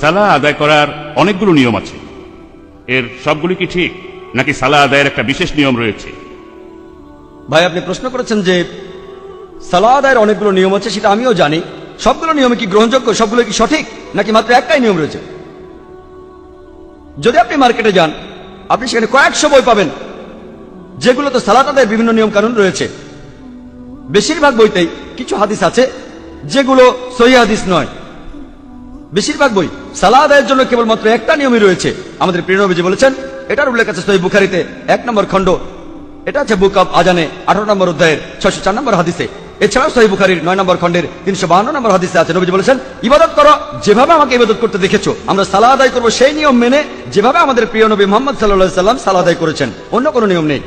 সালা আদায় করার অনেকগুলো নিয়ম আছে। এর সবগুলি কি ঠিক, নাকি সালা আদায়ের একটা বিশেষ নিয়ম রয়েছে? ভাই, আপনি প্রশ্ন করেছেন যে সালাদায়ের অনেকগুলো নিয়ম আছে, সেটা আমিও জানি। সবগুলো নিয়মে কি গ্রহণযোগ্য, সবগুলো কি সঠিক, নাকি মাত্র একটাই নিয়ম রয়েছে? যদি আপনি মার্কেটে যান, আপনি সেখানে কয়েকশো বই পাবেন, যেগুলোতে সালাত আদায়ের বিভিন্ন নিয়ম কানুন রয়েছে। বেশিরভাগ বইতেই কিছু হাদিস আছে, যেগুলো সহি হাদিস নয়। বেশিরভাগ বই সালা আদায়ের জন্য কেবলমাত্র একটা নিয়মই রয়েছে। আমাদের প্রিয় নবীজি বলেছেন, এটার উল্লেখ আছে সহি বুখারিতে, এক নম্বর খণ্ড। এটা আছে বুক অব আজানে, আঠারো নম্বর অধ্যায়ের ছয়শো চার নম্বর হাদিসে। এছাড়াও সহি বুখারির নয় নম্বর খণ্ডের তিনশো বাহান্ন নম্বর হাদিসে আছে, নবীজি বলেছেন, ইবাদত করো, যেভাবে আমাকে ইবাদত করতে দেখেছ, আমরা সালা আদায় করব সেই নিয়ম মেনে যেভাবে আমাদের প্রিয় নবী মোহাম্মদ সাল্লাহ সাল্লাম সালা আদায় করেছেন। অন্য কোনো নিয়ম নেই।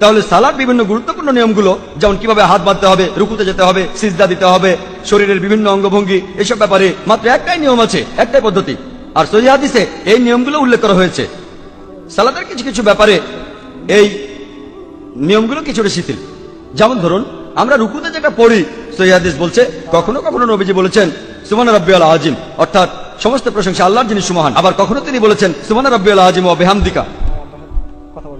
তাহলে সালার বিভিন্ন গুরুত্বপূর্ণ নিয়মগুলো, যেমন কীভাবে হাত বাঁধতে হবে, রুকুতে যেতে হবে, সিজদা দিতে হবে, শরীরের বিভিন্ন অঙ্গভঙ্গি, এসব ব্যাপারে মাত্র একটাই নিয়ম আছে, একটাই পদ্ধতি। আর সহি হাদিসে এই নিয়মগুলো উল্লেখ করা হয়েছে। সালাদের কিছু কিছু ব্যাপারে এই নিয়মগুলো কিছুটা শিথিল। যেমন ধরুন, আমরা রুকুতে যেটা পড়ি, সহি হাদিস বলছে, কখনো কখনো নবীজি বলেছেন সুমান রব্বি আল আজিম, অর্থাৎ সমস্ত প্রশংসা আল্লাহর যিনি সুমহান। আবার কখনো তিনি বলেছেন সুমান রব্বি আল আজিম ও বেহামদিকা।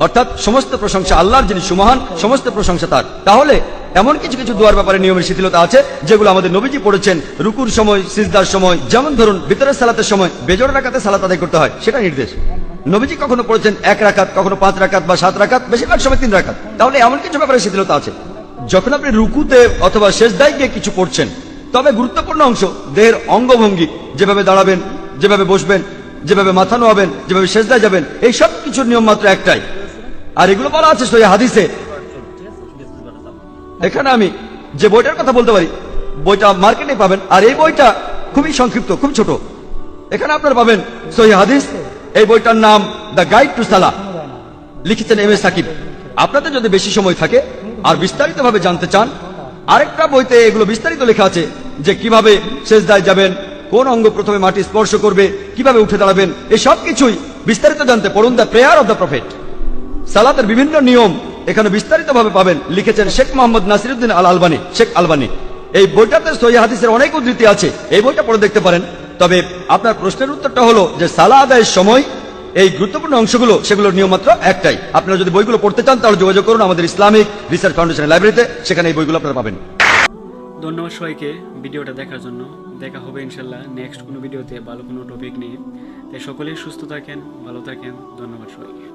অর্থাৎ সমস্ত প্রশংসা আল্লাহর যিনি সুমহান, সমস্ত প্রশংসা তার। তাহলে এমন কিছু কিছু দুয়ার ব্যাপারে নিয়মের শিথিলতা আছে, যেগুলো আমাদের নবীজি পড়েছেন রুকুর সময়, সিজদার সময়, যেমন ধরুন ভিতরের সালাতের সময়, বেজোড় রাখাতে সালাত আদায় করতে হয়, সেটা নির্দেশ। নবীজি কখনো পড়েছেন এক রাকাত, কখনো পাঁচ রাকাত বা সাত রাখাত বেশিরভাগ সময় তিন রাকাত। তাহলে এমন কিছু ব্যাপারে শিথিলতা আছে। যখন আপনি রুকুতে অথবা শেষদায় গিয়ে কিছু পড়ছেন, তবে গুরুত্বপূর্ণ অংশ দেহের অঙ্গভঙ্গি, যেভাবে দাঁড়াবেন, যেভাবে বসবেন, যেভাবে মাথা নোয়াবেন, যেভাবে শেষদায় যাবেন, এই সব কিছুর নিয়ম মাত্র একটাই। আর এগুলো বলা আছে সই হাদিসে। এখানে আমি যে বইটার কথা বলতে পারি, বইটা মার্কেটে পাবেন, আর এই বইটা খুবই সংক্ষিপ্ত, খুব ছোট। এখানে আপনারা পাবেন সহি হাদিস, এই বইটার নাম দ্য গাইড টু সালা লিখেছেন এম এস সাকিব। আপনাদের যদি বেশি সময় থাকে আর বিস্তারিত ভাবে জানতে চান, আরেকটা বইতে এগুলো বিস্তারিত লেখা আছে, যে কীভাবে শেষদায় যাবেন, কোন অঙ্গ প্রথমে মাটি স্পর্শ করবে, কীভাবে উঠে দাঁড়াবেন এই সব কিছুই বিস্তারিত জানতে পড়ুন the prayer of the prophet. সালাতের বিভিন্ন নিয়ম এখানে বিস্তারিত ভাবে পাবেন। লিখেছেন শেখ মোহাম্মদ নাসিরুদ্দিন আল আলবানি, শেখ আলবানি। এই বইটাতে সহি হাদিসের অনেক উদ্ধৃতি আছে। এই বইটা পড়ে দেখতে পারেন। তবে আপনার প্রশ্নের উত্তরটা হলো যে সালা আদায়ের সময় এই গুরুত্বপূর্ণ অংশগুলো, সেগুলোর নিয়ম মাত্র একটাই। আপনারা যদি বইগুলো পড়তে চান, তাহলে যোগাযোগ করুন আমাদের ইসলামিক রিসার্চ ফাউন্ডেশনের লাইব্রেরিতে। সেখানে এই বইগুলো আপনারা পাবেন। ধন্যবাদ সবাইকে ভিডিওটা দেখার জন্য। দেখা হবে ইনশাল্লাহ নেক্সট কোনো ভিডিওতে, ভালো কোনো টপিক নিয়ে। তাই সকলেই সুস্থ থাকেন, ভালো থাকেন। ধন্যবাদ সবাইকে।